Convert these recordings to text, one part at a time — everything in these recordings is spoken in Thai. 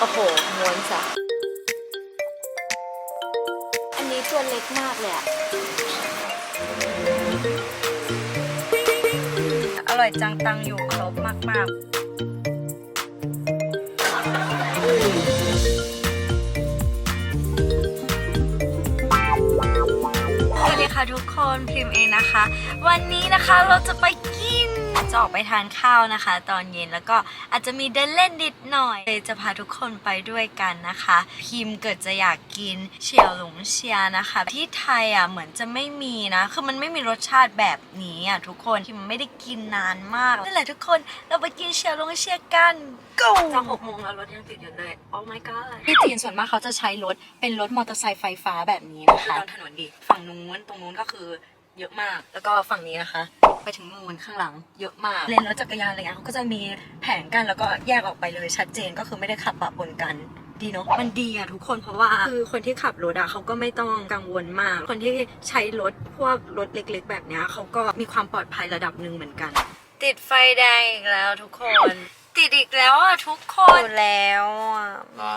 โอ้โหม้วนจ้ะอันนี้ตัวเล็กมากเลยอะอร่อยจังตังอยู่ครบมากๆสวัสดีค่ะทุกคนพิมพ์เองนะคะ วันนี้นะคะเราจะไป จะออกไปทานข้าวนะคะ ตอนเย็นแล้วก็อาจจะมีเดินเล่นนิดหน่อยเลยจะพาทุกคนไปด้วยกันนะคะ พิมพ์เกิดจะอยากกินเฉียวหลงเชียนะคะ ที่ไทยอะเหมือนจะไม่มีนะ คือมันไม่มีรสชาติแบบนี้อะทุกคนพิมไม่ได้กินนานมากนั่นแหละทุกคนเราไปกินเฉียวหลงเชียกัน go จะหกโมงแล้วรถยังติดอยู่เลยโอ้ my god ที่จีนส่วนมากเขาจะใช้รถเป็นรถมอเตอร์ไซค์ไฟฟ้าแบบนี้นะคะถนนดี ฝั่งนู้นตรงนู้นก็คือเยอะมาก แล้วก็ฝั่งนี้นะคะ ไปถึงนู่นข้างหลังเยอะมาก เลนรถจักรยานอะไรเงี้ยเขาก็จะมีแผงกันแล้วก็แยกออกไปเลยชัดเจนก็คือไม่ได้ขับปะปนกันดีเนาะมันดีอะทุกคนเพราะว่าคือคนที่ขับรถอะเขาก็ไม่ต้องกังวลมาก คนที่ใช้รถพวกรถเล็ก ๆ แบบเนี้ยเขาก็มีความปลอดภัยระดับหนึ่งเหมือนกัน ติดไฟแดงอีกแล้วทุกคน ติดอีกแล้วอะทุกคนแล้วอะเหรอ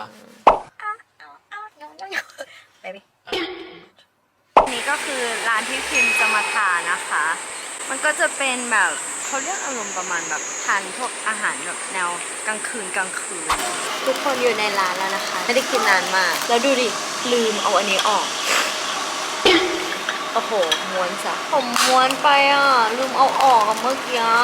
ไปดินี่ก็คือร้านที่พิมพ์จะมาทานนะคะ มันก็จะเป็นแบบเขาเรียกอารมณ์ประมาณแบบทานพวกอาหารแบบแนวกลางคืนกลางคืน ทุกคนอยู่ในร้านแล้วนะคะ ไม่ได้กินนานมาก แล้วดูดิ ลืมเอาอันนี้ออก โอ้โหม้วนจ้ะผมม้วนไปอะ ลืมเอาออกอะเมื่อกี้อะ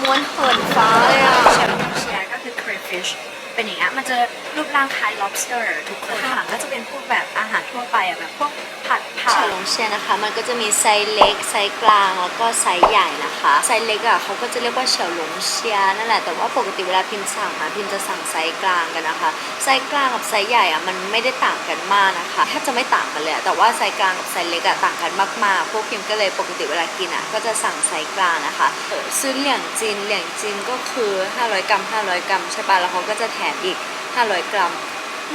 ม้วนเหินฟ้าเลยอะเชลล์เชียก็คือ crayfish เป็นอย่างเงี้ยมันจะ รูปร่างคล้าย lobster ทุกคนข้างหลังก็จะเป็นพวกแบบอาหารทั่วไปอะแบบพวกผัดผัเฉกลงเชียนะคะ มันก็จะมีไซส์เล็ก ไซส์กลาง แล้วก็ไซส์ใหญ่นะคะ ไซส์เล็กอะเขาก็จะเรียกว่าเฉลงเชียนั่นแหละ แต่ว่าปกติเวลาพิมพ์สั่งอะพิมพ์จะสั่งไซส์กลางกันนะคะ ไซส์กลางกับไซส์ใหญ่อะมันไม่ได้ต่างกันมากนะคะแทบจะไม่ต่างกันเลยอะแต่ว่าไซส์กลางกับไซส์เล็กอะต่างกันมากๆ พวกพิมพ์ก็เลยปกติเวลากินอะก็จะสั่งไซส์กลางนะคะเออซื้อเหลี่ยงจีนเหลี่ยงจีนก็คือ 500 กรัม 500 กรัมใช่ปะแล้วเขาก็จะแถมอีก 500 กรัม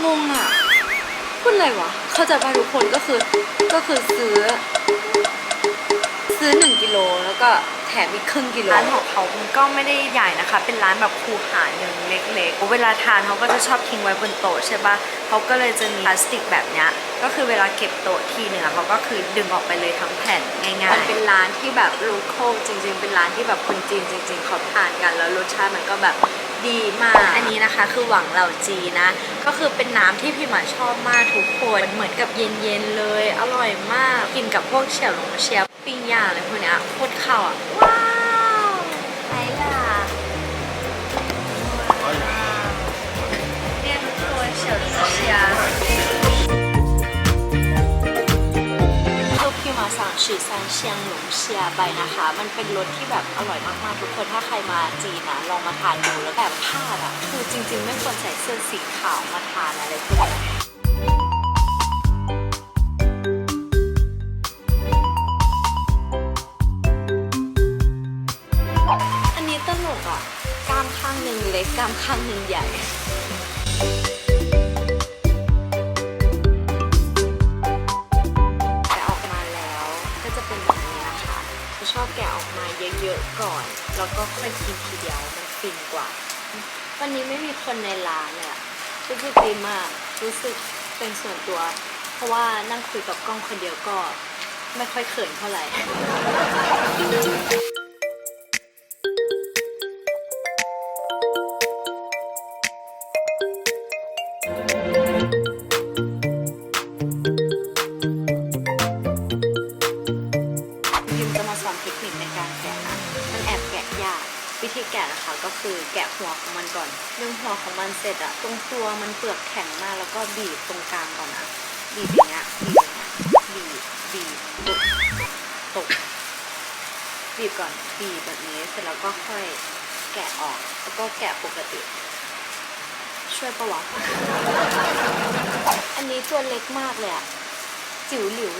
งงอะพูดอะไรวะ เข้าใจป่ะทุกคนก็คือก็คือซื้อ ซื้อหนึ่งกิโลแล้วก็แถมอีกครึ่งกิโลร้านของเขามันก็ไม่ได้ใหญ่นะคะ เป็นร้านแบบคูหาหนึ่งเล็กๆ เวลาทานเขาก็จะชอบทิ้งไว้บนโต๊ะใช่ปะเขาก็เลยจะมีพลาสติกแบบเนี้ย ก็คือเวลาเก็บโต๊ะทีหนึ่งอะเขาก็คือดึงออกไปเลยทั้งแผ่นง่ายมันเป็นร้านที่แบบโลคอลจริง ๆ เป็นร้านที่แบบคนจีนจริง ๆ เขาทานกัน แล้วรสชาติมันก็แบบ ดีมากๆอันนี้นะคะคือหวังเหล่าจีนะ ก็คือเป็นน้ำที่พี่หมาชอบมากทุกคนเหมือนกับเย็นๆเลย อร่อยมากกินกับพวกเฉียวหลงเชียบปิ้งย่างอะไรพวกเนี้ยโคตรเข้าอะว้าวไหนล่ะเนี่ยทุกคนเฉียวหลงเชียคื มาสั่งชื่อซานเชียงหลงเชียไปนะคะ มันเป็นรสที่แบบอร่อยมากๆทุกคนถ้าใครมาจีนนะลองมาทานดูแล้วแบบพลาดอะคือจริง ๆ ไม่ควรใส่เสื้อสีขาวมาทานอะไรพวกนี้อันนี้ตลกอะกล้ามข้างหนึ่งเล็กกล้ามข้างหนึ่งใหญ่ อบแกะออกมาเยอะๆก่อน แล้วก็ค่อยกินทีเดียวมันฟินกว่า วันนี้ไม่มีคนในร้านเลยรู้สึกดีมากรู้สึกเป็นส่วนตัว เพราะว่านั่งคุยกับกล้องคนเดียวก็ไม่ค่อยเขินเท่าไหร่ ก็คือแกะหัวของมันก่อน ดึงหัวของมันเสร็จอะตรงตัวมันเปลือกแข็งมากแล้วก็บีบตรงกลางก่อนนะบีบอย่างเงี้ยบีบอย่างเงี้ยบีบบีบตกตกบีบก่อนบีบแบบนี้เสร็จแล้วก็ค่อยแกะออกแล้วก็แกะปกติ ช่วยปะวะอันนี้ตัวเล็กมากเลยอะจิ๋วหลิว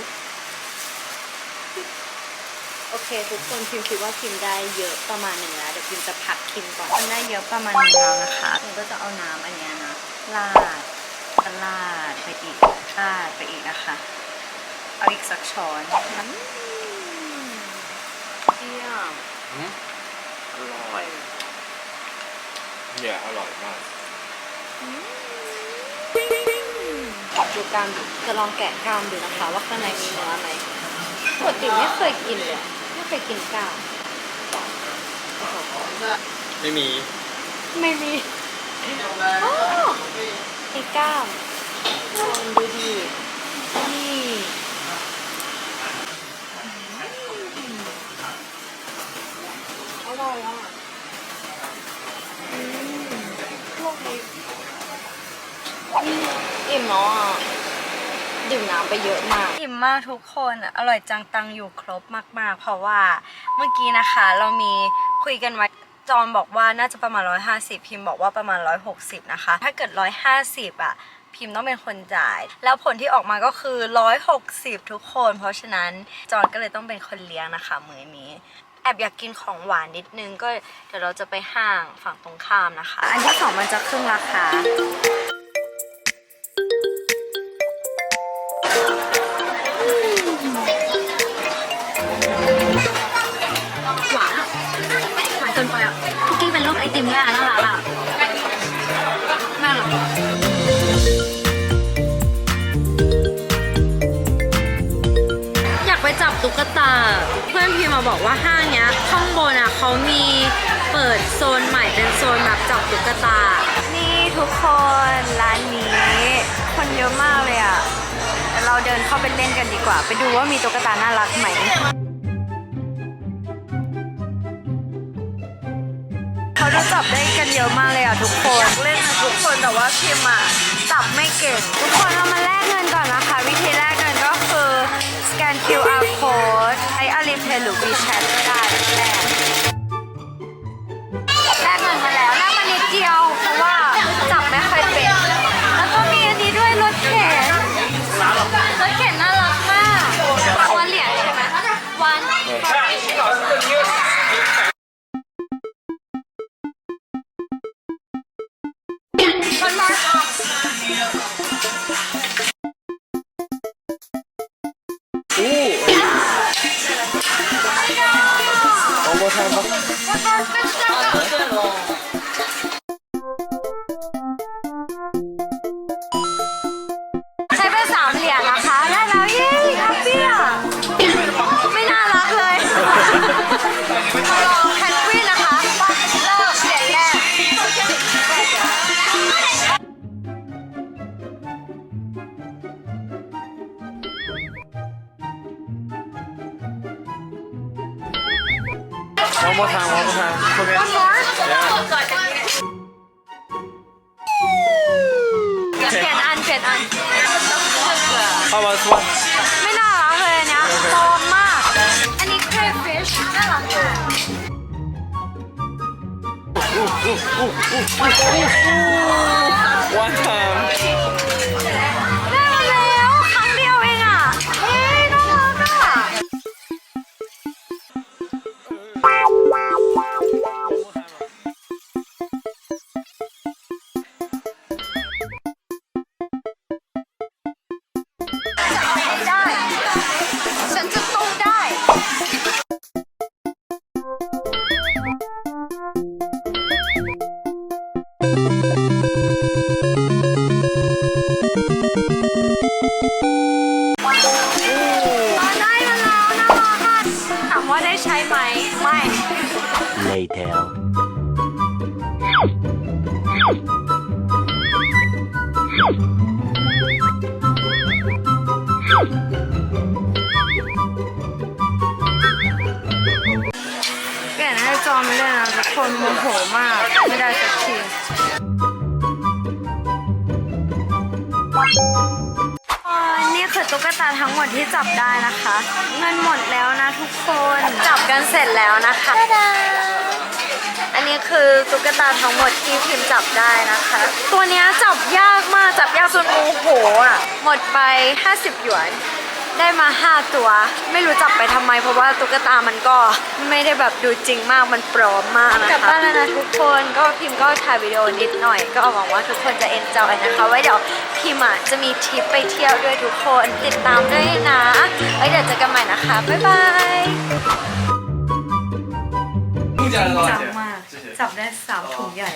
เคทุกคนพิมคิดว่าพิมได้เยอะประมาณหนึ่งแล้วเดี๋ยวพิมจะพักคิมก่อนมันได้เยอะประมาณนึงแล้วนะคะผมก็จะเอาน้ำอันเนี้ยนะลาดก็ลาดไปอีกลาดไปอีกนะคะเอาอีกสักช้อนอืมเยี่ยมอืมอร่อยเนี่ยอร่อยมากอืมดูกล้ามดูจะลองแกะกล้ามดูนะคะ ว่าข้างในมีเนื้อไหมปกติไม่เคยกินเลย ไม่เคยกินกล้ามโอ้โหไม่มี ไม่มีอ๋อมีกล้ามลองดูดีนี่อร่อยอะอืมพวกนี้อืมอิ่มเนาะดื่มน้ำไปเยอะมากอิ่ มมากทุกคนอร่อยจังตังอยู่ครบมาก ๆ เพราะว่าเมื่อกี้นะคะ เรามีคุยกันไว้จอมบอกว่าน่าจะประมาณ 150 พิมพ์บอกว่าประมาณ 160 นะคะ ถ้าเกิด 150 อะ พิมพ์ต้องเป็นคนจ่าย แล้วผลที่ออกมาก็คือ 160 ทุกคน เพราะฉะนั้นจอนก็เลยต้องเป็นคนเลี้ยงนะคะ มื้อนี้ แอบอยากกินของหวานนิดนึงก็เดี๋ยวเราจะไปห้างฝั่งตรงข้ามนะคะ อันที่สองมันจะครึ่งราคา บอกว่าห้างเนี้ยข้างบนอะเขามีเปิดโซนใหม่เป็นโซนแบบจับตุ๊กตา นี่ทุกคนร้านนี้ คนเยอะมากเลยอะเดี๋ยวเราเดินเข้าไปเล่นกันดีกว่า ไปดูว่ามีตุ๊กตาน่ารักไหมเขาจะจับได้กันเยอะมากเลยอะทุกคนเล่นนะทุกคนแต่ว่าพิมอะจับไม่เก่ง ทุกคนเรามาแลกเงินก่อนนะคะวิธีแลกเงินก็คือ QR code ให้อาลีเพย์หรือวีแชทก็ได้ แพนกวินนะคะเริ่มเหรียญแรกโอ้โหทำโอ้โหทำโอเค One more เปลี่ยนอันเปลี่ยนอัน How about one one time Later. เปลี่ยนให้จอไม่ได้นะทุกคนโมโหมาก ไม่ได้สักทีอ๋อนี่คือตุ๊กตาทั้งหมดที่จับได้นะคะ เงินหมดแล้วนะทุกคน จับกันเสร็จแล้วนะคะ อันนี้คือตุ๊กตาทั้งหมดที่พิมพ์จับได้นะคะ ตัวเนี้ยจับยากมากจับยากจนโมโหอะหมดไป 50 หยวน ได้มา 5 ตัว ไม่รู้จับไปทำไม เพราะว่าตุ๊กตามันก็ไม่ได้แบบดูจริงมากมันปลอมมากนะคะกลับบ้านแล้วนะทุกคนก็พิมพ์ก็ถ่ายวิดีโอนิดหน่อย ก็หวังว่าทุกคนจะเอนจอยนะคะ ไว้เดี๋ยวพิมพ์อะจะมีทริปไปเที่ยวด้วยทุกคนติดตามด้วยนะไว้เดี๋ยวเจอกันใหม่นะคะบ๊ายบายจับมาก จับได้สามถุงใหญ่